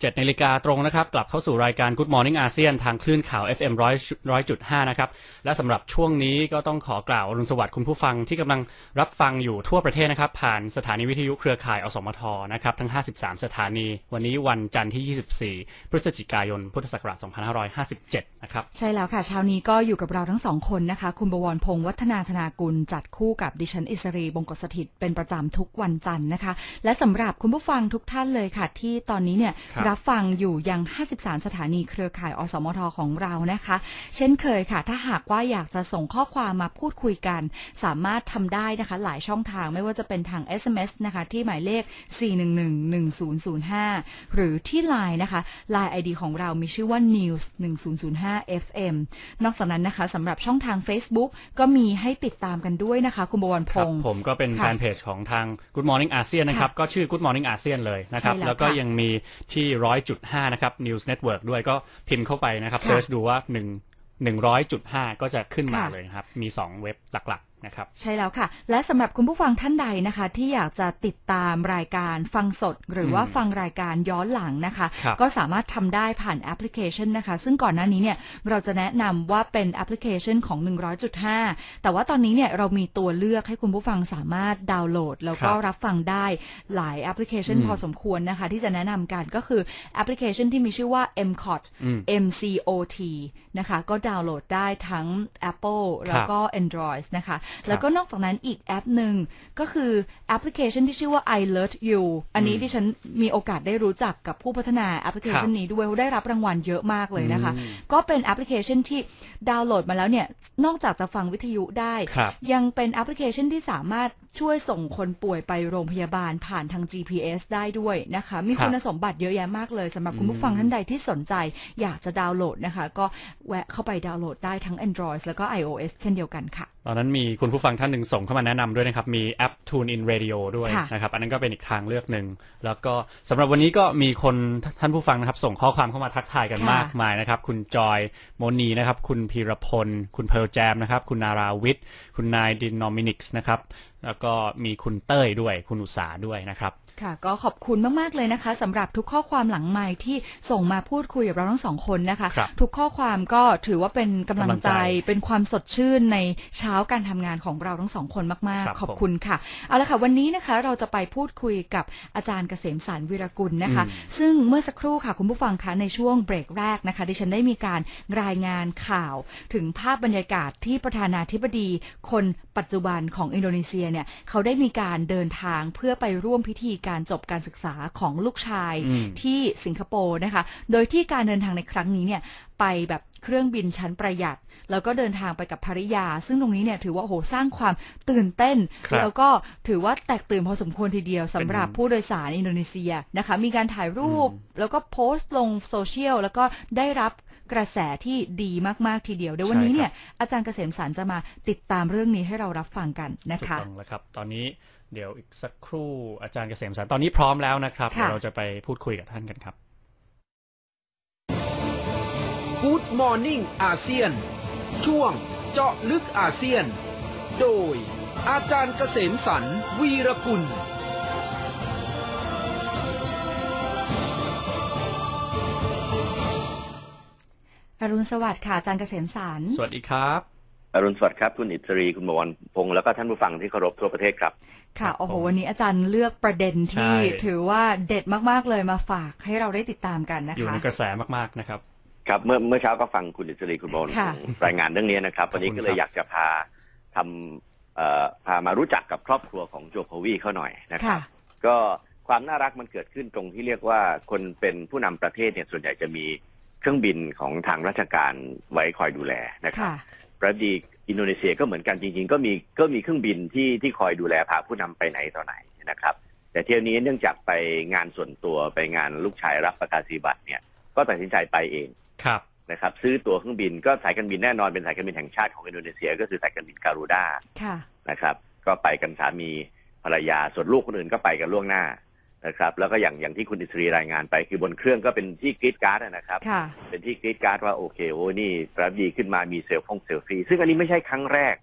7นาฬิกาตรงนะครับ กลับเข้าสู่รายการ Good Morning อาเซียนทางคลื่นข่าว FM 100 100.5 นะครับ และสำหรับช่วงนี้ก็ต้องขอกล่าวอรุณสวัสดิ์คุณผู้ฟังที่กำลังรับฟังอยู่ทั่วประเทศนะครับ ผ่านสถานีวิทยุเครือข่ายอสมทนะครับ ทั้ง 53 สถานี วันนี้วันจันทร์ที่ 24 พฤศจิกายน พุทธศักราช 2557 นะครับ ใช่แล้วค่ะเช้านี้ก็อยู่กับเราทั้งสองคนนะคะ คุณบวรพงษ์วัฒนาธนากุลจัดคู่กับดิฉันอิสรีบงกฎสถิตเป็นประจำทุกวันจันทร์นะคะ และสำหรับคุณผู้ฟังทุกท่านเลยค่ะ ที่ตอนนี้เนี่ยครับรับฟังอยู่ยัง 53 สถานีเครือข่ายอสมทของเรานะคะ เช่นเคยค่ะ ถ้าหากว่าอยากจะส่งข้อความมาพูดคุยกัน สามารถทำได้นะคะ หลายช่องทางไม่ว่าจะเป็นทาง SMS นะคะที่หมายเลข 4111005 หรือที่ Line นะคะ Line ID ของเรามีชื่อว่า news 1005 FM นอกจากนั้นนะคะสำหรับช่องทาง Facebook ก็มีให้ติดตามกันด้วยนะคะ คุณบวรพครับงษ์ผมก็เป็นค่ะแฟนเพจของทาง Good Morning อาเซียนนะครับ ก็ชื่อ Good Morning อาเซียนเลยนะครับใช่แล้วแล้วก็ค่ะยังมีที่100.5นะครับ News Network ด้วยก็พิมพ์เข้าไปนะครับค่ะเซิร์ชดูว่า1 100.5ก็จะขึ้นมาค่ะเลยนะครับ มี2เว็บหลักๆ นะครับใช่แล้วค่ะ และสำหรับคุณผู้ฟังท่านใดนะคะ ที่อยากจะติดตามรายการฟังสด หรือว่าอืมฟังรายการย้อนหลังนะคะครับก็สามารถทำได้ผ่านแอปพลิเคชันนะคะ ซึ่งก่อนหน้านี้เนี่ยเราจะแนะนำว่าเป็นแอปพลิเคชันของ 100.5 แต่ว่าตอนนี้เนี่ยเรามีตัวเลือกให้คุณผู้ฟังสามารถดาวน์โหลด แล้วก็ครับรับฟังได้หลายแอปพลิเคชันอืมพอสมควรนะคะ ที่จะแนะนำกันก็คือแอปพลิเคชันที่มีชื่อว่า MCOT อืม MCOT นะคะก็ดาวน์โหลดได้ทั้ง Apple แล้วก็ Android นะคะแล้วก็นอกจากนั้นอีกแอปหนึ่งก็คือแอปพลิเคชันที่ชื่อว่า i l e r t you อันนี้อืมดิฉันมีโอกาสได้รู้จักกับผู้พัฒนาแอปพลิเคชันครับนี้ด้วยเขาได้รับรางวัลเยอะมากเลยนะคะอืมก็เป็นแอปพลิเคชันที่ดาวน์โหลดมาแล้วเนี่ยนอกจากจะฟังวิทยุได้ครับยังเป็นแอปพลิเคชันที่สามารถช่วยส่งคนป่วยไปโรงพยาบาลผ่านทาง GPS ได้ด้วยนะคะ มีครับคุณสมบัติเยอะแยะมากเลยสำหรับคุณผู้ฟังอืมท่านใดที่สนใจ อยากจะดาวน์โหลดนะคะ ก็แวะเข้าไปดาวน์โหลดได้ทั้ง Android แล้วก็ iOS เช่นเดียวกันค่ะ ตอนนั้นมีคุณผู้ฟังท่านหนึ่งส่งเข้ามาแนะนำด้วยนะครับ มีแอป Tune in Radio ด้วยค่ะนะครับ อันนั้นก็เป็นอีกทางเลือกหนึ่ง แล้วก็สำหรับวันนี้ก็มีคนท่านผู้ฟังนะครับ ส่งข้อความเข้ามาทักทายกันค่ะมากมายนะครับ คุณจอยโมนีนะครับ คุณพีรพล คุณเพร์ลแจมนะครับ คุณนาราวิทย์ คุณนายดินนอมินิกส์นะครับ แล้วก็มีคุณเต้ยด้วย คุณอุตสาด้วยนะครับ ค่ะ ก็ขอบคุณมาก ๆ เลยนะคะสำหรับทุกข้อความหลังไมค์ที่ส่งมาพูดคุยกับเราทั้งสองคนนะคะครับทุกข้อความก็ถือว่าเป็นกำลังกำลังใจใจเป็นความสดชื่นในเช้าการทำงานของเราทั้งสองคนมากครับๆขอบคุณค่ะ เอาละค่ะ วันนี้นะคะเราจะไปพูดคุยกับอาจารย์เกษมสารวิรกุลนะคะอืมซึ่งเมื่อสักครู่ค่ะคุณผู้ฟังคะในช่วงเบรกแรกนะคะดิฉันได้มีการรายงานข่าว ถึงภาพบรรยากาศที่ประธานาธิบดีคน ปัจจุบันของอินโดนีเซียเนี่ยเขาได้มีการเดินทางเพื่อไปร่วมพิธีการจบการศึกษาของลูกชายอืมที่สิงคโปร์นะคะ โดยที่การเดินทางในครั้งนี้เนี่ยไปแบบเครื่องบินชั้นประหยัด แล้วก็เดินทางไปกับภริยา ซึ่งตรงนี้เนี่ยถือว่าโอ้โหสร้างความตื่นเต้นครับแล้วก็ถือว่าแตกตื่นพอสมควรทีเดียวสำหรับผู้โดยสารอินโดนีเซียนะคะ มีการถ่ายรูปแล้วก็โพสต์ลงโซเชียลแล้วก็ได้รับ กระแสที่ดีมากๆทีเดียวเดี๋ยววันนี้เนี่ยอาจารย์เกษมสารจะมาติดตามเรื่องนี้ให้เรารับฟังกันนะถูกคะต้องแล้วครับ ตอนนี้เดี๋ยวอีกสักครู่อาจารย์เกษมสารตอนนี้พร้อมแล้วนะครับค่ะเดี๋ยวเราจะไปพูดคุยกับท่านกันครับ Good Morning อาเซียน ช่วงเจาะลึกอาเซียน โดยอาจารย์เกษมสรรวีรกุล รุณสวัสดิ์ค่ะอาจารย์เกษมสารสวัสดีครับอรุณสวัสดิ์ครับ คุณอิสรีคุณบวรพงษ์แล้วก็ท่านผู้ฟังที่เคารพทั่วประเทศครับ ค่ะครับโอ้โหผมวันนี้อาจารย์เลือกประเด็นที่ใช่ถือว่าเด็ดมากๆเลยมาฝากให้เราได้ติดตามกันนะอยู่คะในกระแสมากๆนะครับ ครับเมื่อเมื่อเช้าก็ฟังคุณอิสรีคุณบวรค่ะพงษ์รายงานเรื่องนี้นะครับ วันนี้ขอบคุณก็เลยครับอยากจะพาทำเอ่อพามารู้จักกับครอบครัวของโจโควีเขาหน่อยนะครัค่ะบก็ความน่ารักมันเกิดขึ้นตรงที่เรียกว่าคนเป็นผู้นำประเทศเนี่ยส่วนใหญ่จะมี เครื่องบินของทางราชการไว้คอยดูแลนะครับค่ะประดีอินโดนีเซียก็เหมือนกันจริง ๆ ก็มีก็มีเครื่องบินที่ที่คอยดูแลพาผู้นำไปไหนต่อไหนนะครับ แต่เที่ยวนี้เนื่องจากไปงานส่วนตัวไปงานลูกชายรับประกาศนียบัตรเนี่ย ก็ตัดสินใจไปเองครับนะครับ ซื้อตั๋วเครื่องบินก็สายการบินแน่นอนเป็นสายการบินแห่งชาติของอินโดนีเซีย ก็คือสายการบินการูด้าค่ะนะครับ ก็ไปกันสามีภรรยาส่วนลูกคนอื่นก็ไปกันล่วงหน้า นะครับแล้วก็อย่างอย่างที่คุณอิสรีรายงานไปคือบนเครื่องก็เป็นที่กรีดการ์ดนะครับ ค่ะ เป็นที่กรีดการ์ดว่าโอเคโอ้นี่ประดีขึ้นมามีเซลฟงเซลฟี่ ซึ่งอันนี้ไม่ใช่ครั้งแรก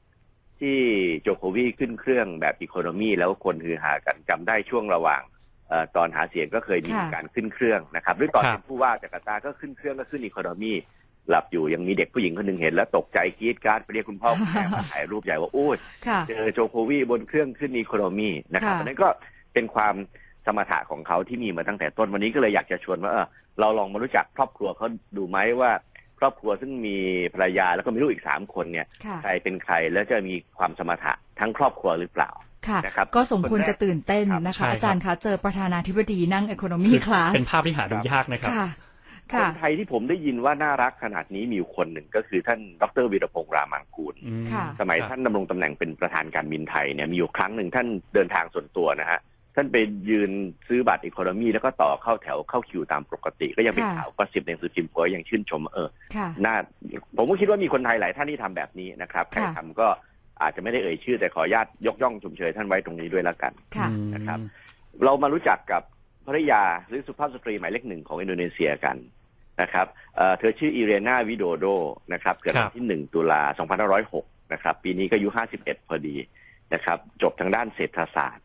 ที่โจโควีขึ้นเครื่องแบบอีโคโนมีแล้วคนฮือฮากันจำได้ช่วงระหว่างเอ่อตอนหาเสียงก็เคยมีค่ะ การขึ้นเครื่องนะครับหรือตอนครับ เป็นผู้ว่าจาการ์ตาก็ขึ้นเครื่องก็ขึ้นอีโคโนมีหลับอยู่ยังมีเด็กผู้หญิงคนหนึ่งเห็น แล้วตกใจกรีดกรารไปเรียกคุณพ่อคุณแม่มาถ่ายรูปใหญ่ว่าโอ้ย ค่ะ เจอโจโควีบนเครื่องขึ้นอีโคโนมีนะครับค่ะ อันนั้นก็เป็นความ สมถะของเขาที่มีมาตั้งแต่ต้นวันนี้ก็เลยอยากจะชวนว่าเออเราลองมารู้จักครอบครัวเขาดูไหมว่า ครอบครัวซึ่งมีภรรยาแล้วก็มีลูกอีกสามคนเนี่ยค่ะใครเป็นใครแล้วจะมีความสมถะทั้งครอบครัวหรือเปล่าค่ะนะครับก็สมควรคนแรกจะตื่นเต้นครับนะใช่คะครับอาจารย์คะเจอประธานาธิบดีนั่ง Economy คือ Class เป็นภาพที่หาดูยากนะครับค่ะคค่ะนไทยที่ผมได้ยินว่าน่ารักขนาดนี้มีอยู่คนหนึ่งก็คือท่านดรวีรพงษ์รามังกูลอืมค่ะสมัยครับท่านดำรงตำแหน่งเป็นประธานการบินไทยเนี่ยมีอยู่ครั้งหนึ่งท่านเดินทางส่วนตัวนะฮะ ท่านไปยืนซื้อบัตรอีโคโนมีแล้วก็ต่อเข้าแถวเข้าคิวตามปกติ ก็ยังเป็นค่ะข่าวก็สิบในสุพิมพ์ก็ยังชื่นชมว่าเออค่ะน่าผมก็คิดว่ามีคนไทยหลายท่านที่ทำแบบนี้นะครับใครค่ะทำก็อาจจะไม่ได้เอ่ยชื่อแต่ขออนุญาตยกย่องชมเชยท่านไว้ตรงนี้ด้วยแล้วกันค่ะอืมนะครับ เรามารู้จักกับภรรยาหรือสุภาพสตรีหมายเลขหนึ่งของอินโดนีเซียกันนะครับเอ่อเธอชื่ออีเรนาวิโดโดนะครับเกิดครัวันบที่หนึ่งตุลา 2506 นะครับ ปีนี้ก็อายุ 51 พอดีนะครับ จบทางด้านเศรษฐศาสตร์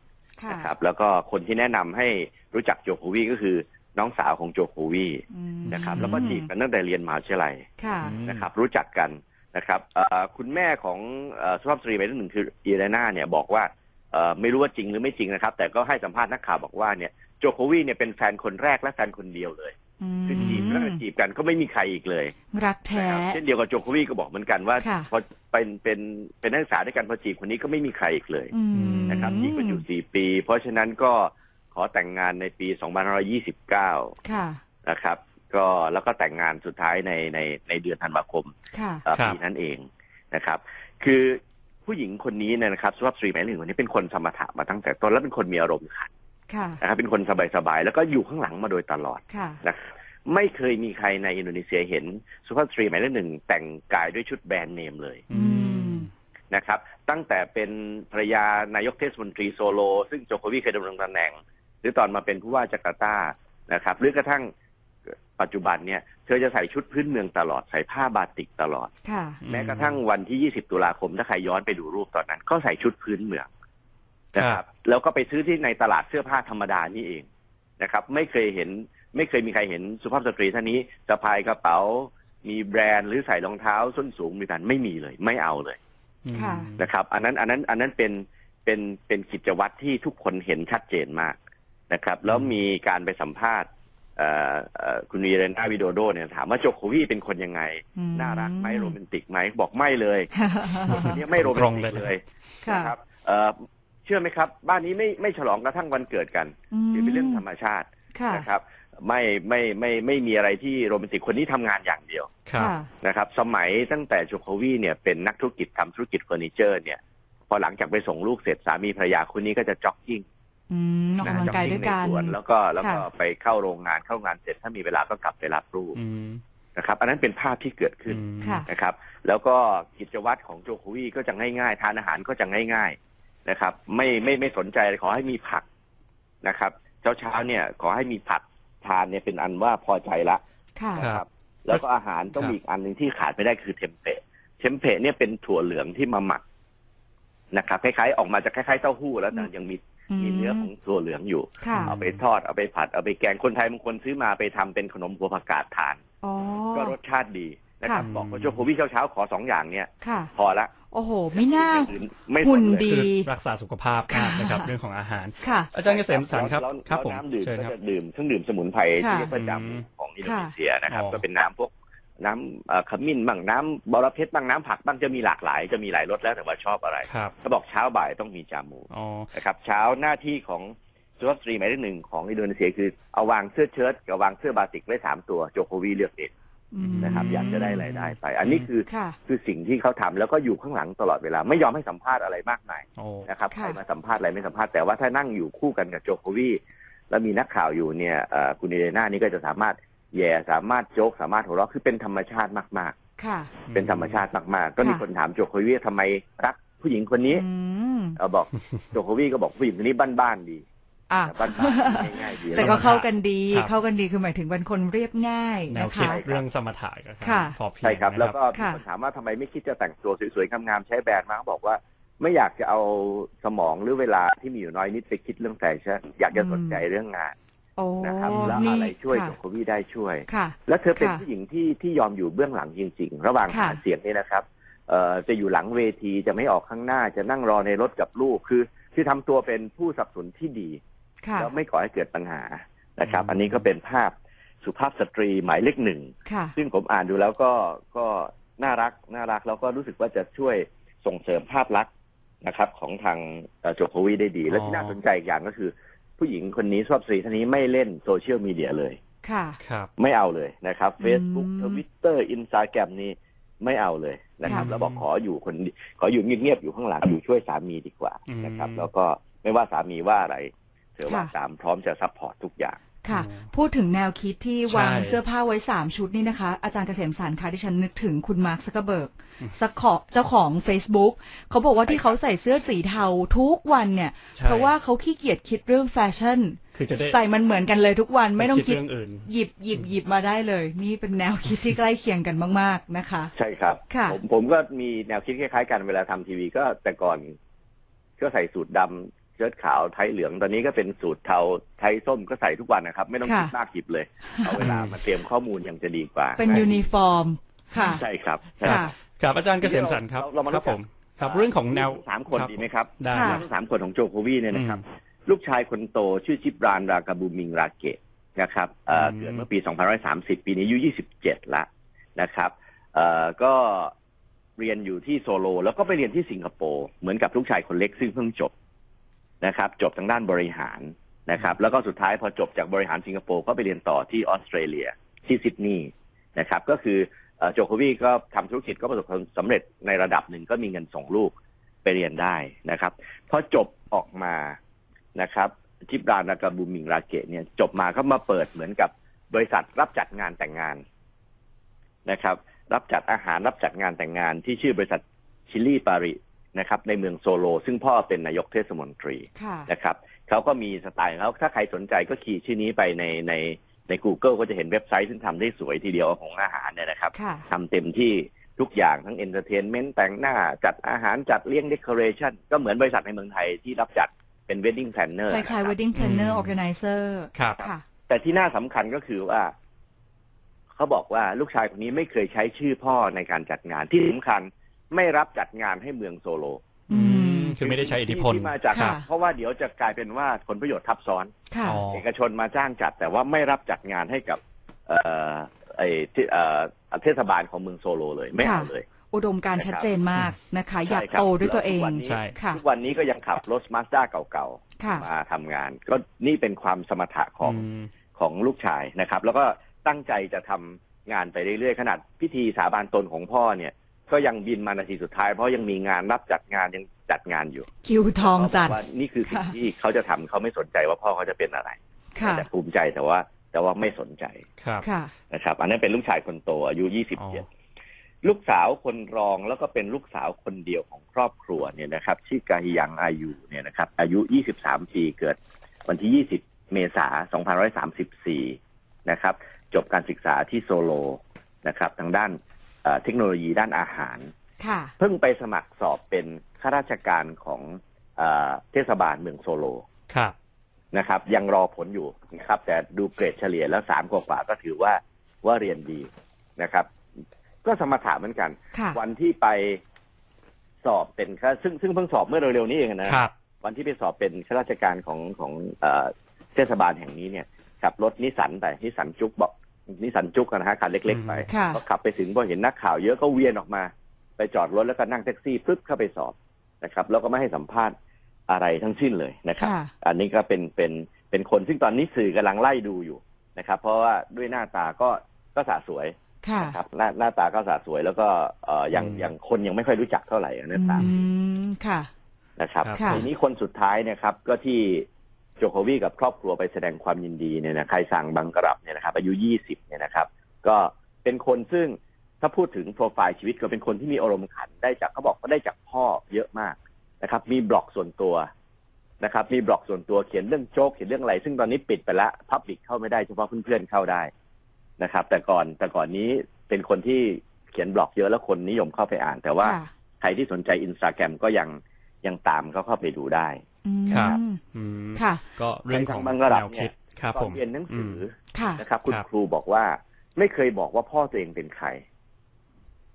ค่ะ นะครับแล้วก็คนที่แนะนำให้รู้จักโจโควีก็คือน้องสาวของโจโควีอืมนะครับแล้วก็จีบกันตั้งแต่เรียนมหาวิทยาลัยค่ะอืมนะครับรู้จักกันนะครับเอ่อคุณแม่ของเอ่อสุภาพสตรีหมายเลขหนึ่งคืออีเรนาเนี่ยบอกว่าเอ่อไม่รู้ว่าจริงหรือไม่จริงนะครับ แต่ก็ให้สัมภาษณ์นักข่าวบอกว่าเนี่ยโจโควีเนี่ยเป็นแฟนคนแรกและแฟนคนเดียวเลยอืม คือจีบแล้วจีบกันก็ไม่มีใครอีกเลยรักแท้นะครับเช่นเดียวกับโจโควีก็บอกเหมือนกันว่าค่ะพอเป็นเป็นเป็นนักศึกษาด้วยกันพอจีบคนนี้ก็ไม่มีใครอีกเลยอืมนะครับจีบกันอยู่สี่ปี เพราะฉะนั้นก็ขอแต่งงานในปี2529ค่ะนะครับ ก็แล้วก็แต่งงานสุดท้ายในในในเดือนธันวาคมค่ะเอ่อครับปีนั้นเองนะครับ คือผู้หญิงคนนี้เนยนะครับสุภาพสตรีหมายเลขหนึ่งคนนี้เป็นคนสมถะมาตั้งแต่ต้นแล้วเป็นคนมีอารมณ์ขันค่ะ นะครับเป็นคนสบายๆแล้วก็อยู่ข้างหลังมาโดยตลอดค่ะนะครับไม่เคยมีใครในอินโดนีเซียเห็นสุภาพสตรีหมายเลขหนึ่งแต่งกายด้วยชุดแบรนด์เนมเลยอืมนะครับ ตั้งแต่เป็นภรรยานายกเทศมนตรีโซโล ซึ่งโจโควิเคยดำรงตำแหน่ง หรือตอนมาเป็นผู้ว่าจาการ์ตานะครับ หรือกระทั่งปัจจุบันเนี่ยเธอจะใส่ชุดพื้นเมืองตลอดใส่ผ้าบาติกตลอดค่ะแม้กระทั่งวันที่ 20 ตุลาคมถ้าใครย้อนไปดูรูปตอนนั้น ก็ใส่ชุดพื้นเมือง นะคครัรับบแล้วก็ไปซื้อที่ในตลาดเสื้อผ้าธรรมดานี่เองนะครับ ไม่เคยเห็นไม่เคยมีใครเห็นสุภาพสตรีท่านนี้สะพายกระเป๋า มีแบรนด์หรือใส่รองเท้าส้นสูงมีกันไม่มีเลย ไม่เอาเลยค่ะนะครับ อันนั้นอันนั้นอันนั้นเป็นเป็นเป็นกิจวัตรที่ทุกคนเห็นชัดเจนมากนะครับ แล้วมีการไปสัมภาษณ์เอ่อเอ่อคุณวีเรนาวิโดโดเนี่ยถามว่าโจโควีเป็นคนยังไงอืมน่ารักไหมโรแมนติกไหมบอกไม่เลยคนนี้ไม่โรแมนตรงติเลกยเลยค่ะนะครับ เอ่อเชื่อไหมครับ บ้านนี้ไม่ไม่ฉลองกระทั่งวันเกิดกันอืมถือเป็นเรื่องธรรมชาติค่ะนะครับ ไม่ไม่ไม่ไม่มีอะไรที่โรแมนติกคนนี้ทำงานอย่างเดียวครับค่ะนะครับ สมัยตั้งแต่โจโควีเนี่ยเป็นนักธุรกิจทำธุรกิจเฟอร์นิเจอร์เนี่ย พอหลังจากไปส่งลูกเสร็จสามีภรรยาคู่นี้ก็จะจ็อกกิ้งอืมออกนะกำลังจ็อกกายกิ้ด้งวยในกันสวนแล้วก็แล้วก็ค่ะไปเข้าโรงงานเข้างานเสร็จถ้ามีเวลาก็กลับไปรับลูกอืมนะครับ อันนั้นเป็นภาพที่เกิดขึ้นอืมค่ะนะครับ แล้วก็กิจวัตรของโจโควีก็จะง่ายๆ ทานอาหารก็จะง่ายๆ นะครับ ไม่ไม่ไม่สนใจขอให้มีผักนะครับ เช้าเช้าๆเนี่ย ขอให้มีผักทานเนี่ยเป็นอันว่าพอใจละค่ะครันะบครับ แล้วก็อาหารต้องครับมีอีกอันหนึ่งที่ขาดไม่ได้คือเทมเปะเทมเปะเนี่ยเป็นถั่วเหลืองที่มาหมักนะครับคล้ายๆออกมาจะคล้ายๆเต้าหู้แล้วแต่ยังมีมีเนื้อของถั่วเหลืองอยู่ ค่ะ เอาไปทอดเอาไปผัดเอาไปแกงคนไทยบางคนซื้อมาไปทำเป็นขนมหัวผักกาดทาน อ๋อ ก็รสชาติดีนะครับค่ะ บอกว่าโจโควีเช้าๆขอสองอย่างเนี่ย ค่ะ พอละ โอ้โห ไม่น่าอย่างอื่นไม่สหุ่นเลยดีคือรักษาสุขภาพมากนะครับเรื่องของอาหารค่ะอาจารย์เกษมสันครับแล้วครับแล้วผมน้ำดื่มเชิญก็ครับจะดื่มเครื่องดื่มสมุนไพรค่ะที่เรียกประจอืมำของอินโดนีเซียนะครับอ๋อก็เป็นน้ำพวกน้ำเอ่อขมิ้นบ้างน้ำบอระเพ็ดบ้างน้ำผักบ้างจะมีหลากหลาย จะมีหลายรสแล้วแต่ว่าชอบอะไรครับเขาบอกเช้าบ่ายต้องมีจามูอ๋อนะครับ เช้าหน้าที่ของสุภาพสตรีหมายเลขหนึ่งของอินโดนีเซียคือเอาวางเสื้อเชิ้ตกับวางเสื้อบาติกไว้สามตัวโจโควีเลือกเองอืม นะครับ อยากจะได้รายได้ไป อันนี้คือค่ะคือสิ่งที่เขาทำแล้วก็อยู่ข้างหลังตลอดเวลา ไม่ยอมให้สัมภาษณ์อะไรมากมายโอ้นะครับค่ะใครมาสัมภาษณ์อะไรไม่สัมภาษณ์แต่ว่าถ้านั่งอยู่คู่กันกับโจโควีแล้วมีนักข่าวอยู่เนี่ยเอ่อคุณเอเลน่านี่ก็จะสามารถแย่สามารถโจ๊กสามารถหัวเราะคือเป็นธรรมชาติมากค่ะๆเป็นธรรมชาติมากๆ ก็มีค่ะคนถามโจโควีทำไมรักผู้หญิงคนนี้อืมเออบอกโจโควีก็บอกผู้หญิงคนนี้บ้านๆดี อะบ้านๆง่ายๆดีแต่ก็เข้ากันดี ครับ เข้ากันดีคือหมายถึงเป็นคนเรียบง่ายแนนะวคิดคะ เรื่องสมถะก็ค่ะ พอเพียงใช่ครับ นะแล้วก็มีค่ะ คนถามว่าทำไมไม่คิดจะแต่งตัวสวยๆงามๆใช้แบรนด์มาเขาบอกว่า ไม่อยากจะเอาสมองหรือเวลาที่มีอยู่น้อยนิดไปคิดเรื่องแฟชั่นอยากจะสนใจเรื่องงานโอ้นะครับ แล้วนี่อะไรช่วยค่ะโจโควิได้ช่วย ค่ะ แล้วเธอเป็นค่ะผู้หญิงที่ที่ยอมอยู่เบื้องหลังจริง ๆ ระหว่างค่ะ หาเสียงนี่นะครับเอ่อจะอยู่หลังเวทีจะไม่ออกข้างหน้าจะนั่งรอในรถกับลูกคือ คือทำตัวเป็นผู้สนับสนุนที่ดีค่ะ แล้วไม่ก่อให้เกิดปัญหานะครับอืมอันนี้ก็เป็นภาพสุภาพสตรีหมายเลขหนึ่งค่ะซึ่งผมอ่านดูแล้วก็ก็น่ารักน่ารักแล้วก็รู้สึกว่าจะช่วยส่งเสริมภาพลักษณ์นะครับ ของทางเอ่อโจโควีได้ดี และที่น่าสนใจอีกอย่างก็คือ ผู้หญิงคนนี้ชอบสตรีท่านนี้ไม่เล่นโซเชียลมีเดียเลยค่ะครับไม่เอาเลยนะครับ Facebook อืม Twitter Instagram นี่ไม่เอาเลยนะครับค่ะแล้วบอกขออยู่คนขออยู่เงียบๆอยู่ข้างหลังอยู่ช่วยสามีดีกว่านะครับอืมแล้วก็ไม่ว่าสามีว่าอะไร เธอว่าค่ะตามพร้อมจะซัพพอร์ตทุกอย่างค่ะอืมพูดถึงแนวคิดที่ใช่วางเสื้อผ้าไว้ 3 ชุดนี่นะคะ อาจารย์เกษมสารคะที่ฉันนึกถึงคุณมาร์คซักเกอร์เบิร์กสักขอเจ้าของ Facebook เขาบอกว่าที่เขาใส่เสื้อสีเทาทุกวันเนี่ยใช่เพราะว่าเขาขี้เกียจคิดเรื่องแฟชั่นคือจะได้ใส่มันเหมือนกันเลยทุกวันไม่ต้องคิดเรื่องอื่นหยิบหยิบหยิบมาได้เลย นี่เป็นแนวคิดที่ใกล้เคียงกันมาก ๆนะคะ ใช่ครับค่ะผมผมก็มีแนวคิดคล้ายๆกันเวลาทำทีวีก็แต่ก่อนก็ใส่สูทดำเชิ้ตขาวไทยเหลืองตอนนี้ก็เป็นสูทเทาไทยส้มก็ใส่ทุกวันนะครับ ไม่ต้องคิดค่ะมากหยิบเลย เอาเวลามาเตรียมข้อมูลยังจะดีกว่า เป็นยูนิฟอร์มค่ะใช่ครับค่ะครับอาจารย์เกษมสันครับเราเรามาครับรู้จักผมครับเรื่องของแนวสามคนรับดีไหมครับได้ค่ะครับทั้งสามคนของโจโควีเนี่ยนะครับอืมลูกชายคนโตชื่อชิบรานรากาบูมิงราเกตนะครับเอ่ออืมเกิดเมื่อปี 2530 ปีนี้อายุ 27 ละนะครับเอ่อก็เรียนอยู่ที่โซโล แล้วก็ไปเรียนที่สิงคโปร์เหมือนกับลูกชายคนเล็กซึ่งเพิ่งจบ นะครับ จบทางด้านบริหารนะครับ แล้วก็สุดท้ายพอจบจากบริหารสิงคโปร์ก็ไปเรียนต่อที่ออสเตรเลียที่ซิดนีย์นะครับ ก็คือเอ่อโจโควีก็ทำธุรกิจก็ประสบความสำเร็จในระดับหนึ่งก็มีเงินส่งลูกไปเรียนได้นะครับพอจบออกมานะครับจิบรานากาบูมิงราเกตเนี่ยจบมาก็มาเปิดเหมือนกับบริษัทรับจัดงานแต่งงานนะครับ รับจัดอาหารรับจัดงานแต่งงานที่ชื่อบริษัทชิลลี่ปาริ นะครับในเมืองโซโล ซึ่งพ่อเป็นนายกเทศมนตรีค่ะนะครับเขาก็มีสไตล์ของเขาถ้าใครสนใจก็คีย์ชื่อนี้ไปในในใน Google ก็จะเห็นเว็บไซต์ซึ่งทำได้สวยทีเดียวของอาหารเนี่ยนะครับค่ะทำเต็มที่ทุกอย่างทั้งเอนเตอร์เทนเมนต์แต่งหน้าจัดอาหารจัดเลี้ยงเดคอเรชันก็เหมือนบริษัทในเมืองไทยที่รับจัดเป็น wedding planner คนะคล้ายรับๆ wedding planner อืม organizer ครับค่ะแต่ที่น่าสำคัญก็คือว่าเขาบอกว่าลูกชายคนนี้ไม่เคยใช้ชื่อพ่อในการจัดงานที่สำคัญ ไม่รับจัดงานให้เมืองโซโลอืมคือไม่ได้ใช้อิทธิพล ที่มาจากค่ะ เพราะว่าเดี๋ยวจะกลายเป็นว่าผลประโยชน์ทับซ้อน ค่ะ อ๋อ เอกชนมาจ้างจัด แต่ว่าไม่รับจัดงานให้กับเอ่อไอ้ที่เอ่อเทศบาลของเมืองโซโลเลยไม่เอาค่ะ เลย อุดมการณ์ชัดเจนมากนะคะ อยากใช่ครับโตด้วยตัวเองแล้ทุกวันนี้ใช่ ค่ะ ทุกวันนี้ก็ยังขับรถมาสด้าเก่าค่ะ ๆมาทำงาน ก็นี่เป็นความสมรรถะของม ของลูกชายนะครับ แล้วก็ตั้งใจจะทำงานไปเรื่อยๆ ขนาดพิธีสาบานตนของพ่อเนี่ย ก็ยังบินมานาทีสุดท้าย เพราะยังมีงานรับจัดงานยังจัดงานอยู่คิวทองจัดเขาบอกว่านี่คือสิ่งค่ะที่เขาจะทำเขาไม่สนใจว่าพ่อเขาจะเป็นอะไรค่ะแต่ภูมิใจแต่ว่า แต่ว่าไม่สนใจครับค่ะนะครับ อันนั้นเป็นลูกชายคนโตอายุอ๋อ27ลูกสาวคนรองแล้วก็เป็นลูกสาวคนเดียวของครอบครัวเนี่ยนะครับชื่อกาฮิยังอายุเนี่ยนะครับ อายุ 23 ปีเกิดวันที่ 20 เมษายน 2534 นะครับ จบการศึกษาที่โซโลนะครับ ทางด้าน เอ่อเทคโนโลยีด้านอาหารค่ะเพิ่งไปสมัครสอบเป็นข้าราชการของเออเทศบาลเมืองโซโลครับนะครับ ยังรอผลอยู่นะครับ แต่ดูเกรดเฉลี่ยแล้วสามกว่าๆก็ถือว่าว่าเรียนดีนะครับ ก็สมรรถะเหมือนกันค่ะวันที่ไปสอบเป็นข้าซึ่งซึ่งเพิ่งสอบเมื่อเร็วๆนี้เองนะครับวันที่ไปสอบเป็นข้าราชการของของเอ่อเทศบาลแห่งนี้เนี่ยขับรถนิสสันไปนิสสันจุกบอก นิสสันจุกอะนะฮะคันเล็ก ๆ ไปค่ะ ก็ขับไปถึงพอเห็นนักข่าวเยอะก็เวียนออกมา ไปจอดรถแล้วก็นั่งแท็กซี่ปึ๊บเข้าไปสอบนะครับ แล้วก็ไม่ให้สัมภาษณ์อะไรทั้งสิ้นเลยนะครับ ค่ะ อันนี้ก็เป็นเป็นเป็นคนซึ่งตอนนี้สื่อกำลังไล่ดูอยู่นะครับ เพราะว่าด้วยหน้าตาก็ก็สะสวยค่ะ นะครับหน้าหน้าตาก็สะสวยแล้วก็เอ่ออย่างอืมอย่างคนยังไม่ค่อยรู้จักเท่าไหร่อะหน้าตาอืม ค่ะ นะครับครับค่ะ ทีนี้คนสุดท้ายนะครับก็ที่ โจโควีกับครอบครัวไปแสดงความยินดีเนี่ยนะใครสั่งบังกรับเนี่ยนะครับอายุ 20 เนี่ยนะครับ ก็เป็นคนซึ่งถ้าพูดถึงโปรไฟล์ชีวิตก็เป็นคนที่มีอารมณ์ขันได้จากเขาบอกว่าได้จากพ่อเยอะมากนะครับ มีบล็อกส่วนตัวนะครับ มีบล็อกส่วนตัวเขียนเรื่องโจ๊กเขียนเรื่องอะไร ซึ่งตอนนี้ปิดไปแล้วพับบิกเข้าไม่ได้เฉพาะเพื่อนๆเข้าได้นะครับ แต่ก่อนแต่ก่อนนี้เป็นคนที่เขียนบล็อกเยอะแล้วคนนิยมเข้าไปอ่าน แต่ว่าค่ะใครที่สนใจอินสตาแกรมก็ยังยังตามเขาเข้าไปดูได้อืม ครับอืมค่ะ ก็เรื่องของในทางบางระดับแนวเนี่คิยดครับตอผนมเรียนหนังสือค่ะนะครับ คุณครับครูบอกว่า ไม่เคยบอกว่าพ่อตัวเองเป็นใคร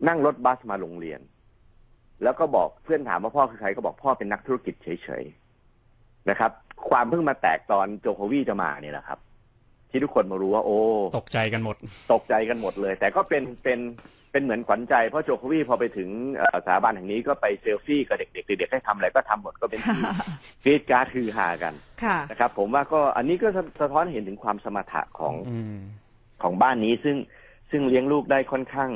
นั่งรถบัสมาโรงเรียน แล้วก็บอกเพื่อนถามว่าพ่อคือใครก็บอกพ่อเป็นนักธุรกิจเฉยๆนะครับ ความเพิ่งมาแตกตอนโจโควีจะมาเนี่ยแหละครับ ที่ทุกคนมารู้ว่า โอ้ ตกใจกันหมด ตกใจกันหมดเลย แต่ก็เป็นเป็น เป็นเหมือนขวัญใจเพราะโจโควีพอไปถึงเอ่อสถาบันแห่งนี้ก็ไปเซลฟี่กับเด็กๆเด็กๆให้ทำอะไรก็ทำหมดก็เป็นที่กรีดกราร์ดคือฮากันค่ะนะครับ ผมว่าก็อันนี้ก็สะสะท้อนเห็นถึงความสมรรถะของอืมของบ้านนี้ซึ่งซึ่งเลี้ยงลูกได้ค่อนข้าง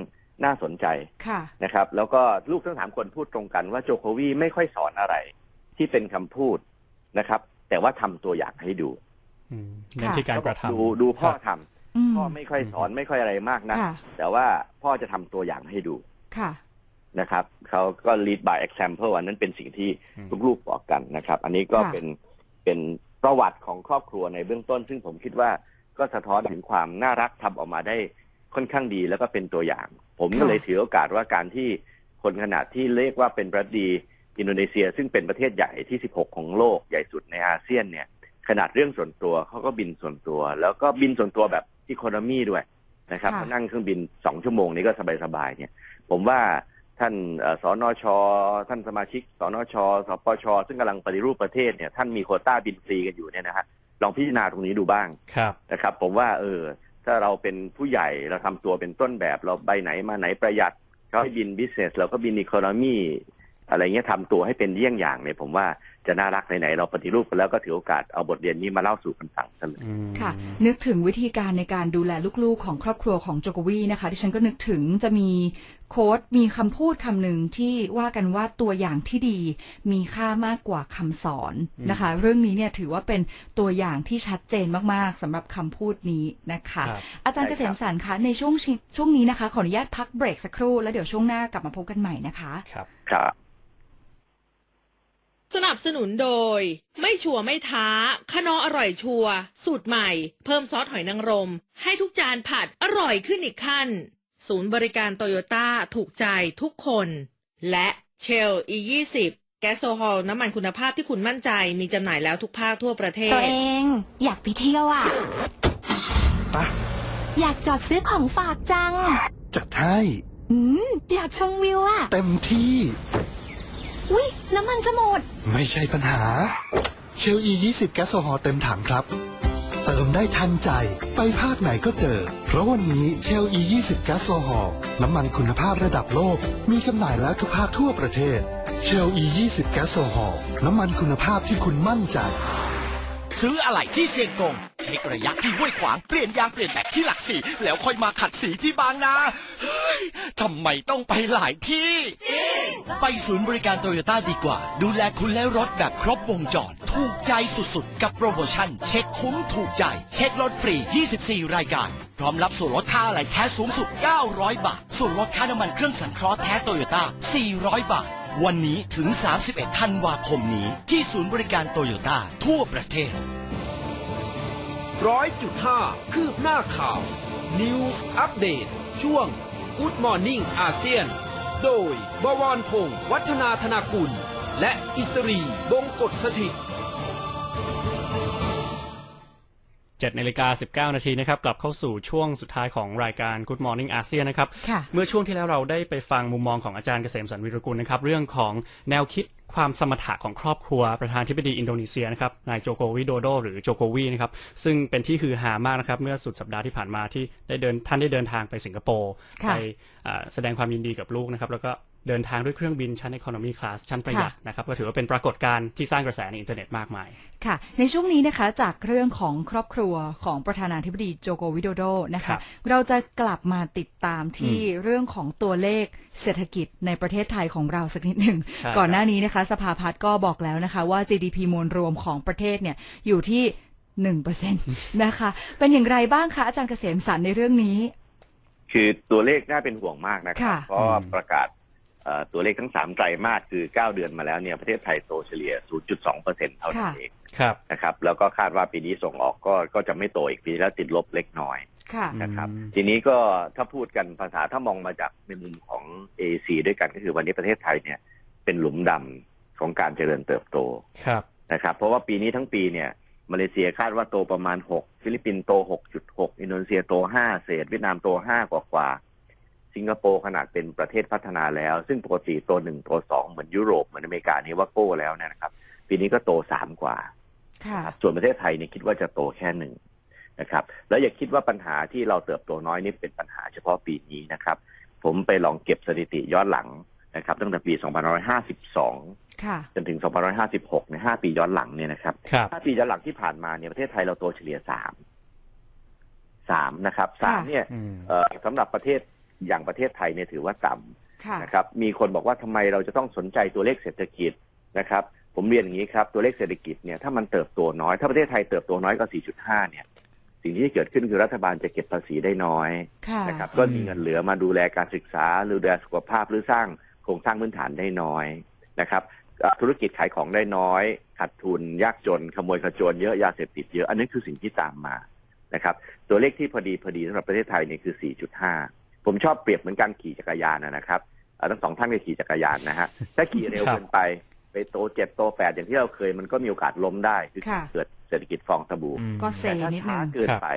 น่าสนใจค่ะนะครับ แล้วก็ลูกทั้งสามคนพูดตรงกันว่าโจโควีไม่ค่อยสอนอะไร ที่เป็นคำพูดนะครับ แต่ว่าทำตัวอย่างให้ดูอืมเน้นที่การกระทำดูดูพ่อครับทำอืม พ่อไม่ค่อยสอนไม่ค่อยอะไรมากนะค่ะแต่ว่าพ่อจะทำตัวอย่างให้ดูค่ะนะครับเขาก็ lead by example อันนั้นเป็นสิ่งที่อืมลูกๆบอกกันนะครับ อันนี้ก็ค่ะเป็นเป็นประวัติของครอบครัวในเบื้องต้น ซึ่งผมคิดว่าก็สะท้อนถึงความน่ารักทำออกมาได้ค่อนข้างดีแล้วก็เป็นตัวอย่าง ผมก็เลยถือโอกาสว่าการที่คนขนาดที่เรียกว่าเป็นรัฐดีอินโดนีเซีย ซึ่งเป็นประเทศใหญ่ที่ 16 ของโลกใหญ่สุดในอาเซียนเนี่ย ขนาดเรื่องส่วนตัวเขาก็บินส่วนตัว แล้วก็บินส่วนตัวแบบ อีโคโนมีด้วยนะครับค่ะเขานั่งเครื่องบินสองชั่วโมงนี้ก็สบายๆเนี่ยผมว่าท่านเอ่อสนช ท่านสมาชิกสนชสปช ซึ่งกำลังปฏิรูปประเทศเนี่ยท่านมีโควต้าบินฟรีกันอยู่เนี่ยนะฮะลองพิจารณาตรงนี้ดูบ้าง ครับ นะครับผมว่าเออถ้าเราเป็นผู้ใหญ่เราทำตัวเป็นต้นแบบเราไปไหนมาไหนประหยัดเขาให้บินบิสเนสเราก็บินอีโคโนมีอะไรเงี้ยทำตัวให้เป็นเยี่ยงอย่างเนี่ยผมว่าจะน่ารักไหนๆเราปฏิรูปกันแล้วก็ถือโอกาสเอาบทเรียนนี้มาเล่าสู่กันฟังกันเลยอืมค่ะ นึกถึงวิธีการในการดูแลลูกๆ ของครอบครัวของโจโกวีนะคะ ที่ฉันก็นึกถึงจะมีโค้ดมีคำพูดคำหนึ่งที่ว่ากันว่าตัวอย่างที่ดีมีค่ามากกว่าคำสอนนะคะ เรื่องนี้เนี่ยถือว่าเป็นตัวอย่างที่ชัดเจนมากๆสำหรับคำพูดนี้นะคะครับอาจารย์ใช่เกครับษมสันคะในช่วงชิช่วงนี้นะคะ ขออนุญาตพักเบรกสักครู่แล้วเดี๋ยวช่วงหน้ากลับมาพบกันใหม่นะคะ ครับครับ สนับสนุนโดย ไม่ชัวร์ไม่ท้าขนออร่อยชัวร์สูตรใหม่ เพิ่มซอสหอยนางรม ให้ทุกจานผัดอร่อยขึ้นอีกขั้น ศูนย์บริการโตโยต้าถูกใจทุกคน และเชล E20 แก๊สโซฮอลน้ำมันคุณภาพที่คุณมั่นใจมีจำหน่ายแล้วทุกภาคทั่วประเทศ ตัวเองอยากไปเที่ยวอะ ปะอยากจอดซื้อของฝากจัง จัดให้ อืม อยากชมวิวอะ เต็มที่ อุ้ยน้ำมันจะหมด ไม่ใช่ปัญหา เชล E 20 แก๊สโซฮอล์เต็มถังครับ เติมได้ทันใจ ไปภาคไหนก็เจอ เพราะวันนี้เชล E 20 แก๊สโซฮอล์น้ำมันคุณภาพระดับโลก มีจำหน่ายแล้วทุกภาคทั่วประเทศ เชล E 20 แก๊สโซฮอล์น้ำมันคุณภาพที่คุณมั่นใจ ซื้ออะไหล่ที่เซียงกง เช็คระยะที่ห้วยขวาง เปลี่ยนยางเปลี่ยนแบตที่หลักสี่ แล้วค่อยมาขัดสีที่บางนา เฮ้ยทำไมต้องไปหลายที่ ไปศูนย์บริการโตโยต้าดีกว่า ดูแลคุณและรถแบบครบวงจร ถูกใจสุดๆ กับโปรโมชั่น เช็คคุ้มถูกใจ เช็ครถฟรี 24 รายการ พร้อมรับส่วนลดค่าอะไหล่แท้สูงสุด 900 บาท ส่วนลดค่าน้ำมันเครื่องสังเคราะห์แท้โตโยต้า400 บาท วันนี้ถึง 31 ธันวาคมนี้ที่ศูนย์บริการโตโยต้าทั่วประเทศร้อยจุดห้าคืบหน้าข่าว News Update ช่วง Good Morning อาเซียน โดยบวรพงศ์วัฒนาธนากุล และอิสรีบงกฎสถิต 7นาฬิกา19 นาทีนะครับ กลับเข้าสู่ช่วงสุดท้ายของรายการ Good Morning อาเซียนนะครับค่ะเมื่อช่วงที่แล้วเราได้ไปฟังมุมมองของอาจารย์เกษมสันต์วิรกุลนะครับ เรื่องของแนวคิดความสมถะของครอบครัวประธานธิบดีอินโดนีเซียนะครับนายโจโกวิโดโดหรือโจโกวีนะครับซึ่งเป็นที่ฮือฮามากนะครับ เมื่อสุดสัปดาห์ที่ผ่านมาที่ได้เดินท่านได้เดินทางไปสิงคโปร์ค่ะไปอ่าแสดงความยินดีกับลูกนะครับ แล้วก็ เดินทางด้วยเครื่องบินชั้น Economy Class ชั้นประหยัดนะครับก็ถือว่าเป็นปรากฏการณ์ที่สร้างกระแสในอินเทอร์เน็ตมากมาย ค่ะ ในช่วงนี้นะคะจากเรื่องของครอบครัวของประธานาธิบดีโจโกวิโดโดนะครัคะบเราจะกลับมาติดตามที่เรื่องของตัวเลขเศรษฐกิจในประเทศไทยของเราสักนิดหนึ่งใช่ก่อนหน้านี้นะคะ สภาพัฒน์ก็บอกแล้วนะคะว่า GDP มวลรวมของประเทศเนี่ยอยู่ที่หนึ่งเปอร์เซ็นต์นะคะ เป็นอย่างไรบ้างคะอาจารย์เกษมสันในเรื่องนี้ คือตัวเลขน่าเป็นห่วงมากนะครัค่ะบเพราะว่าอืมประกาศเอ่อ ตัวเลขทั้งสามไตรมาสคือ 9 เดือนมาแล้วเนี่ยประเทศไทยโตเฉลี่ย 0.2เปอร์เซ็นต์เท่านั้นเองครับนะครับ แล้วก็คาดว่าปีนี้ส่งออกก็ก็จะไม่โตอีกปีแล้วติดลบเล็กน้อยค่ะนะครับอืมทีนี้ก็ถ้าพูดกันภาษาถ้ามองมาจากในมุมของ AC ด้วยกันก็คือวันนี้ประเทศไทยเนี่ยเป็นหลุมดำของการเจริญเติบโตครับนะครับ เพราะว่าปีนี้ทั้งปีเนี่ยมาเลเซียคาดว่าโตประมาณ 6 ฟิลิปปินส์โต 6.6 อินโดนีเซียโต 5 เศษเวียดนามโต 5 กว่ากว่าๆ สิงคโปร์ขนาดเป็นประเทศพัฒนาแล้ว ซึ่งปกติโต1โต2เหมือนยุโรปเหมือนอเมริกานี่ว่าโก้แล้วเนยนะครับ ปีนี้ก็โต3กว่าค่ะส่วนประเทศไทยเนี่ยคิดว่าจะโตแค่หนึ่งนะครับ แล้วอย่าคิดว่าปัญหาที่เราเติบโตน้อยนี่เป็นปัญหาเฉพาะปีนี้นะครับ ผมไปลองเก็บสถิติย้อนหลังนะครับ ตั้งแต่ปี 2552ค่ะจนถึง 2556 ใน 5 ปีย้อนหลังเนี่ยนะครับครับ 5 ปีย้อนหลังที่ผ่านมาเนี่ยประเทศไทยเราโตเฉลี่ย 3 3 นะครับสามค่ะเนี่ยอืมเอ่อสำหรับประเทศ อย่างประเทศไทยเนี่ยถือว่าต่ำค่ะนะครับ มีคนบอกว่าทำไมเราจะต้องสนใจตัวเลขเศรษฐกิจนะครับ ผมเรียนอย่างนี้ครับ ตัวเลขเศรษฐกิจเนี่ยถ้ามันเติบโตน้อย ถ้าประเทศไทยเติบโตน้อยกว่า4.5 เนี่ย สิ่งที่จะเกิดขึ้นคือรัฐบาลจะเก็บภาษีได้น้อยค่ะนะครับ ก็มีเงินเหลือมาดูแลการศึกษาหรือดูแลสุขภาพหรือสร้างโครงสร้างพื้นฐานได้น้อยนะครับเอ่อธุรกิจขายของได้น้อยขาดทุน ยากจน ขโมยขจรเยอะยาเสพติดเยอะ อันนี้คือสิ่งที่ตามมานะครับ ตัวเลขที่พอดีพอดีสำหรับประเทศไทยเนี่ยคือ 4.5 ผมชอบเปรียบเหมือนการขี่จักรยานนะนะครับเอ่อทั้งสองท่านก็ขี่จักรยานนะฮะถ้าขี่เร็วครับเกินไปไปโตเจ็ดโตแปดอย่างที่เราเคยมันก็มีโอกาสล้มได้คือค่ะเกิดเศรษฐกิจฟองสบู่อืมก็เซแต่ถ้านิดนึช้างเกินไป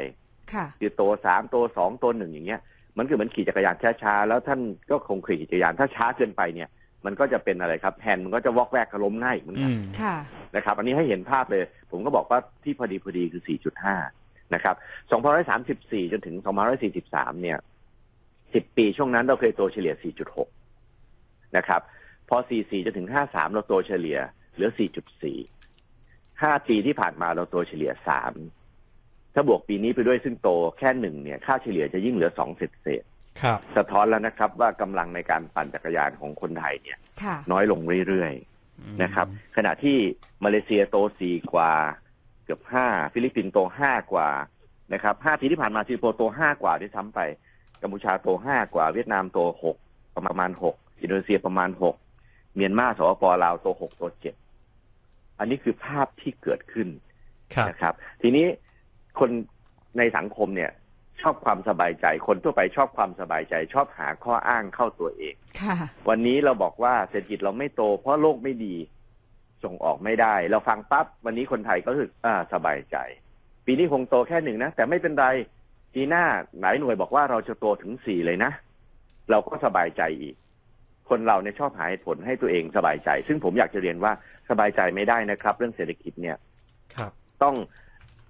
ค่ะคือโตสามโตสองโตหนึ่งอย่างเงี้ย มันคือเหมือนขี่จักรยานช้าๆแล้วท่านก็คงขี่จักรยานถ้าช้าเกินไปเนี่ย มันก็จะเป็นอะไรครับแฮนด์มันก็จะวอกแวกกระล้มง่ายอีกเหมือนอืกันมค่ะนะครับ อันนี้ให้เห็นภาพเลย ผมก็บอกว่าที่พอดีพอดีคือ 4.5 นะครับ2,134 จนถึง2,143 เนี่ย 10 ปีช่วงนั้นเราเคยโตเฉลี่ย 4.6 นะครับ พอ 44จนถึง 53 เราโตเฉลี่ยเหลือ 4.4 5 ปีที่ผ่านมาเราโตเฉลี่ย 3 ถ้าบวกปีนี้ไปด้วยซึ่งโตแค่หนึ่งเนี่ย ค่าเฉลี่ยจะยิ่งเหลือ 2 เศษเศษครับๆสะท้อนแล้วนะครับว่ากำลังในการปั่นจักรยานของคนไทยเนี่ยค่ะน้อยลงเรื่อยๆนะครับ ขณะที่มาเลเซียโตสี่กว่า เกือบห้าฟิลิปปินส์โตห้ากว่านะครับห้าปีที่ผ่านมาสิงคโปร์โตห้ากว่าด้วยซ้ำไป กัมพูชาโตห้ากว่า เวียดนามโตหกประมาณหกอินโดนีเซียประมาณหกเมียนมาสปปลาวโตหกโตเจ็ดอันนี้คือภาพที่เกิดขึ้นครับนะครับ ทีนี้คนในสังคมเนี่ย ชอบความสบายใจ คนทั่วไปชอบความสบายใจ ชอบหาข้ออ้างเข้าตัวเองค่ะวันนี้เราบอกว่าเศรษฐกิจเราไม่โต เพราะโลกไม่ดีส่งออกไม่ได้ เราฟังปั๊บวันนี้คนไทยก็รู้สึกอ่าสบายใจ ปีนี้คงโตแค่หนึ่งนะ แต่ไม่เป็นไร ปีหน้าหลายหน่วยบอกว่าเราจะโตถึงสี่เลยนะ เราก็สบายใจอีก คนเราเนี่ยชอบหาเหตุผลให้ตัวเองสบายใจ ซึ่งผมอยากจะเรียนว่าสบายใจไม่ได้นะครับ เรื่องเศรษฐกิจเนี่ยครับ ต้อง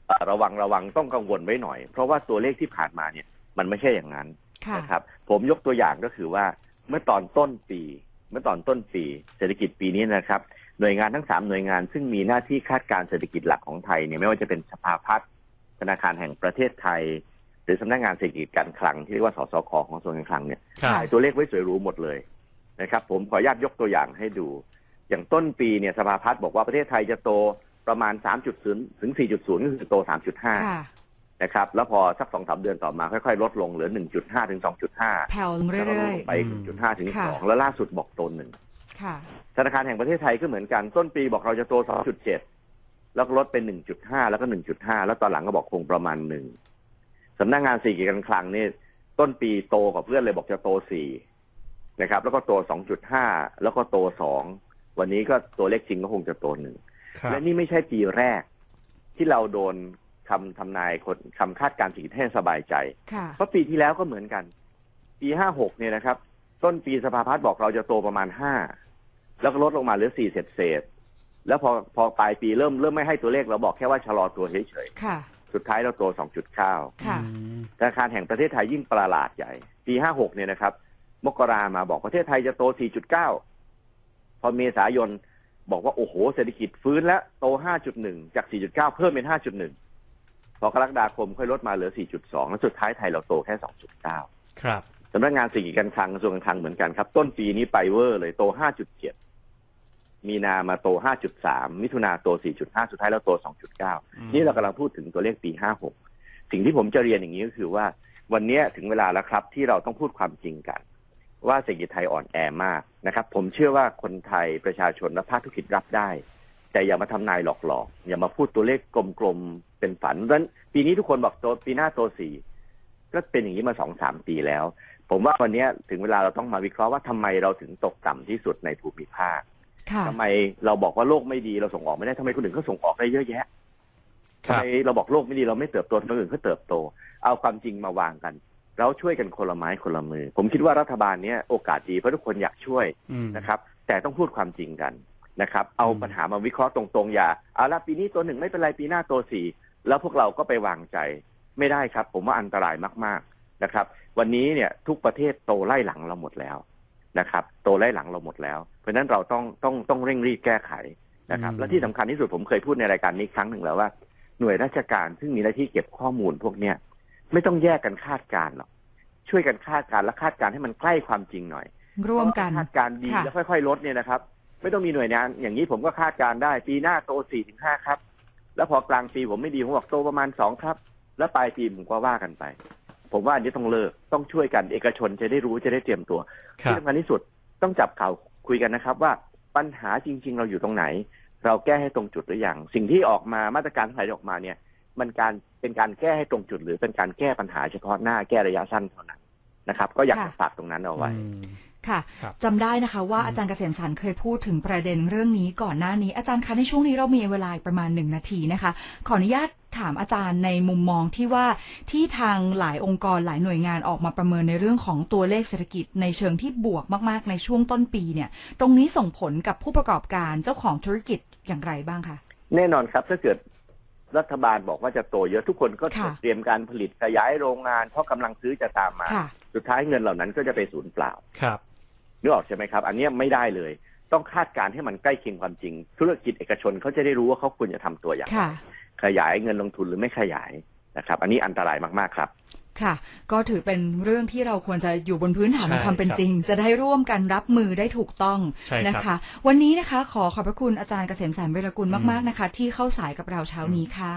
เอ่อระวังระวังต้องกังวลไว้หน่อย เพราะว่าตัวเลขที่ผ่านมาเนี่ย มันไม่ใช่อย่างนั้นค่ะนะครับ ผมยกตัวอย่างก็คือว่าเมื่อตอนต้นปี เมื่อตอนต้นปีเศรษฐกิจปีนี้นะครับ หน่วยงานทั้งสามหน่วยงาน ซึ่งมีหน้าที่คาดการณ์เศรษฐกิจหลักของไทยเนี่ยไม่ว่าจะเป็นสภาพัฒน์ธนาคารแห่งประเทศไทย หรือสำนักงานเศรษฐกิจการคลังที่เรียกว่าสสคของกระทรวงการคลังเนี่ยครับค่ะถ่ายตัวเลขไว้สวยหรูหมดเลยนะครับ ผมขออนุญาตยกตัวอย่างให้ดู อย่างต้นปีเนี่ยสภาพัฒน์บอกว่าประเทศไทยจะโตประมาณ 3.0 ถึง 4.0 ก็คือโต 3.5ค่ะนะครับ แล้วพอสักสองสามเดือนต่อมาค่อยๆ ลดลงเหลือ 1.5 ถึง 2.5 แผ่วลงแล้วก็เรื่ลอยงไปอืม1.5 ถึงค่ะ2แล้วล่าสุดบอกโตหนึ่งๆค่ะธนาคารแห่งประเทศไทยก็เหมือนกันต้นปีบอกเราจะโต 2.7 แล้วก็ลดเป็น 1.5 แล้วก็ 1.5 แล้วตอนหลังก็บอกคงประมาณหนึ่ง สำนักงานเศรษฐกิจการคลังนี่ต้นปีโตกว่าเพื่อนเลยบอกจะโต4นะครับ แล้วก็โต2.5แล้วก็โต2วันนี้ก็ตัวเลขจริงก็คงจะโตหนึ่งครับและนี่ไม่ใช่ปีแรก ที่เราโดนคำทำนายคนคำคาดการณ์เศรษฐกิจให้สบายใจค่ะเพราะปีที่แล้วก็เหมือนกัน ปีห้าหกเนี่ยนะครับ ต้นปีสภาพัฒน์บอกเราจะโตประมาณห้าแล้วก็ลดลงมาเหลือสี่เศษเศษๆแล้วพอพอปลายปีเริ่มเริ่มไม่ให้ตัวเลขเราบอกแค่ว่าชะลอตัวเฉยค่ะๆ สุดท้ายเราโตสองจุดเก้าค่ะอืมธนาคารแห่งประเทศไทยยิ่งประหลาดใหญ่ ปีห้าหกเนี่ยนะครับ มกรามาบอกประเทศไทยจะโตสี่จุดเก้าพอเมษายนบอกว่า โอ้โห เศรษฐกิจฟื้นแล้วโตห้าจุดหนึ่งจากสี่จุดเก้าเพิ่มเป็นห้าจุดหนึ่งพอกรกฎาคมค่อยลดมาเหลือสี่จุดสองแล้วสุดท้ายไทยเราโตแค่สองจุดเก้าครับ สำนักงานเศรษฐกิจการคลังกระทรวงการคลังเหมือนกันครับ ต้นปีนี้ไปเวอร์เลยโต 5.7 มีนามาโต 5.3 มิถุนาโต 4.5 สุดท้ายแล้วโต 2.9 นี่เรากำลังพูดถึงตัวเลขปี 56 สิ่งที่ผมจะเรียนอย่างนี้ก็คือว่า วันนี้ถึงเวลาแล้วครับที่เราต้องพูดความจริงกัน ว่าเศรษฐกิจไทยอ่อนแอมากนะครับ ผมเชื่อว่าคนไทยประชาชนและภาคธุรกิจรับได้ แต่อย่ามาทำนายหลอกๆ อย่ามาพูดตัวเลขกลมๆ เป็นฝันดังนั้นปีนี้ทุกคนบอกโตปีหน้าโตสี่ก็เป็นอย่างนี้มาสองสามปีแล้ว ผมว่าวันนี้ถึงเวลาเราต้องมาวิเคราะห์ว่าทำไมเราถึงตกต่ำที่สุดในภูมิภาคค่ะ ทำไมเราบอกว่าโลกไม่ดีเราส่งออกไม่ได้ทำไมคนอื่นเขาส่งออกได้เยอะแยะครัทำบไมเราบอกโลกไม่ดีเราไม่เติบโตคนอื่นเขาเติบโต เอาความจริงมาวางกันแล้วช่วยกันคนละไม้คนละมือ ผมคิดว่ารัฐบาลเนี้ยโอกาสดีเพราะทุกคนอยากช่วยอืมนะครับ แต่ต้องพูดความจริงกันนะครับ เอาอืมปัญหามาวิเคราะห์ตรงๆอย่าเอาละปีนี้ตัวหนึ่งไม่เป็นไรปีหน้าตัวสี่แล้วพวกเราก็ไปวางใจไม่ได้ครับ ผมว่าอันตรายมาก ๆนะครับ วันนี้เนี่ยทุกประเทศโตไล่หลังเราหมดแล้ว นะครับโตไล่หลังเราหมดแล้ว เพราะฉะนั้นเราต้องต้องต้องเร่งรีบแก้ไขนะครับและที่สำคัญที่สุดผมเคยพูดในรายการนี้ครั้งหนึ่งแล้วว่าหน่วยราชการซึ่งมีหน้าที่เก็บข้อมูลพวกเนี้ยไม่ต้องแยกกันคาดการณ์หรอกช่วยกันคาดการณ์และคาดการณ์ให้มันใกล้ความจริงหน่อยร่วมกันคาดการณ์ดีค่ะแล้วค่อย ๆ ลดเนี่ยนะครับ ไม่ต้องมีหน่วยงานอย่างนี้ผมก็คาดการณ์ได้ ปีหน้าโตสี่ถึงห้าครับ แล้วพอกลางปีผมไม่ดีผมบอกโตประมาณสองครับ แล้วปลายปีผมก็ว่ากันไป ผมว่าอันนี้ต้องเลิกต้องช่วยกันเอกชนจะได้รู้จะได้เตรียมตัวครัที่บสำคัญที่สุดต้องจับข่าวคุยกันนะครับ ว่าปัญหาจริง ๆ เราอยู่ตรงไหน เราแก้ให้ตรงจุดหรือยังสิ่งที่ออกมามาตรการทั้งหลายที่ออกมาเนี่ย มันการเป็นการแก้ให้ตรงจุด หรือเป็นการแก้ปัญหาเฉพาะหน้าแก้ระยะสั้นเท่านั้นนะครับ ก็อยากค่ะจะฝากตรงนั้นเอาไว้อืมค่ะครับจำได้นะคะว่าอาจารย์เกษมสันต์เคยพูดถึงประเด็นเรื่องนี้ก่อนหน้านี้อาจารย์คะในช่วงนี้เรามีเวลาอีกประมาณหนึ่งนาทีนะคะ ขออนุญาต ถามอาจารย์ในมุมมองที่ว่าที่ทางหลายองค์กรหลายหน่วยงานออกมาประเมินในเรื่องของตัวเลขเศรษฐกิจในเชิงที่บวกมาก ๆ ในช่วงต้นปีเนี่ย ตรงนี้ส่งผลกับผู้ประกอบการเจ้าของธุรกิจอย่างไรบ้างคะแน่นอนครับถ้าเกิดรัฐบาลบอกว่าจะโตเยอะทุกคนก็ค่ะเตรียมการผลิตขยายโรงงาน เพราะกำลังซื้อจะตามมาค่ะสุดท้ายเงินเหล่านั้นก็จะไปสูญเปล่าครับนึกออกใช่ไหมครับ อันเนี้ยไม่ได้เลย ต้องคาดการณ์ให้มันใกล้เคียงความจริง ธุรกิจเอกชนเขาจะได้รู้ว่าเขาควรจะทำตัวอย่างไรค่ะขยายเงินลงทุนหรือไม่ขยายนะครับ อันนี้อันตรายมาก ๆ ครับค่ะ ก็ถือเป็นเรื่องที่เราควรจะอยู่บนพื้นฐานของใช่ความเป็นครับจริง จะได้ร่วมกันรับมือได้ถูกต้องใช่ครับนะคะ วันนี้นะคะ ขอขอบพระคุณอาจารย์เกษมสารเวรกุลอืมมากๆนะคะ ที่เข้าสายกับเราเช้านี้ค่ะ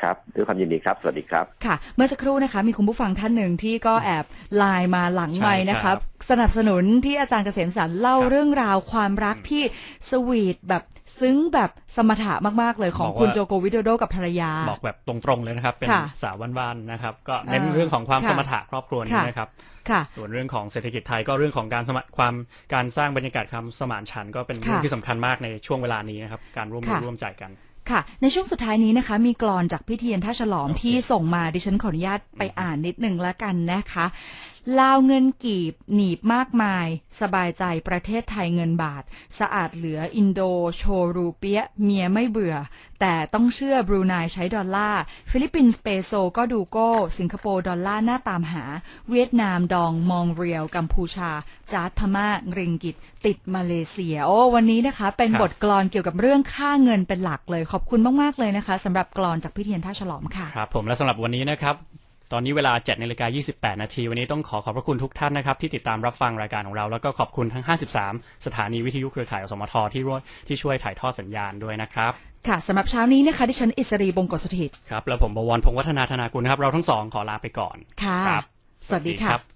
ครับด้วยความยินดีครับ สวัสดีครับ ค่ะ เมื่อสักครู่นะคะ มีคุณผู้ฟังท่านหนึ่งที่ก็แอบไลน์มาหลังไม้นะใช่คะครับ สนับสนุนที่อาจารย์เกษมสารเล่าครับเรื่องราวความรักที่สวีทแบบซึ้งแบบสมถะมาก ๆ เลยของบอกว่า คุณโจโกวิโดโดกับภรรยา บอกแบบตรงๆเลยนะครับ เป็นค่ะสาวบ้านๆนะครับ ก็เน้นอ่าเรื่องของความค่ะสมถะครอบครัวนี้ค่ะ นะครับ ค่ะ ส่วนเรื่องของเศรษฐกิจไทยก็เรื่องของการสมะความการสร้างบรรยากาศความสมานฉันท์ก็เป็นเรื่องค่ะที่สำคัญมากในช่วงเวลานี้นะครับ การร่วมมือค่ะ ร่วมใจกัน ค่ะ ในช่วงสุดท้ายนี้นะคะ มีกรอนจากพี่เทียนท่าฉลอมโอเคที่ส่งมาดิฉันขออนุญาตไปอ่านนิดหนึ่งละกันนะคะ ลาวเงินกีบหนีบมากมาย สบายใจประเทศไทยเงินบาท สะอาดเหลืออินโด โชรูเปียะเมียไม่เบื่อ แต่ต้องเชื่อบรูไนใช้ดอลลาร์ ฟิลิปปินส์เปโซก็ดูโก้ สิงคโปร์ดอลลาร์หน้าตามหา เวียดนามดองมองเรียว กัมพูชา จาร์ดพม่าริงกิต ติดมาเลเซีย โอ้วันนี้นะคะ เป็นครับบทกลอนเกี่ยวกับเรื่องค่าเงินเป็นหลักเลย ขอบคุณมากๆเลยนะคะสำหรับกลอนจากพี่เทียนท่าฉลอมค่ะครับผมและสำหรับวันนี้นะครับ ตอนนี้เวลา7นาฬิกา28 นาที วันนี้ต้องขอขอบพระคุณทุกท่านนะครับที่ติดตามรับฟังรายการของเรา แล้วก็ขอบคุณทั้ง 53 สถานีวิทยุเครือข่ายอสมทที่ร่วมที่ช่วยถ่ายทอดสัญญาณด้วยนะครับ ค่ะสำหรับเช้านี้นะคะดิฉันอิสรีบงกฎสถิตย์ครับ แล้วผมบวรพงษ์วัฒนาธนากุลนะครับ เราทั้งสองขอลาไปก่อนค่ะครับสวัสดีค่ะรับ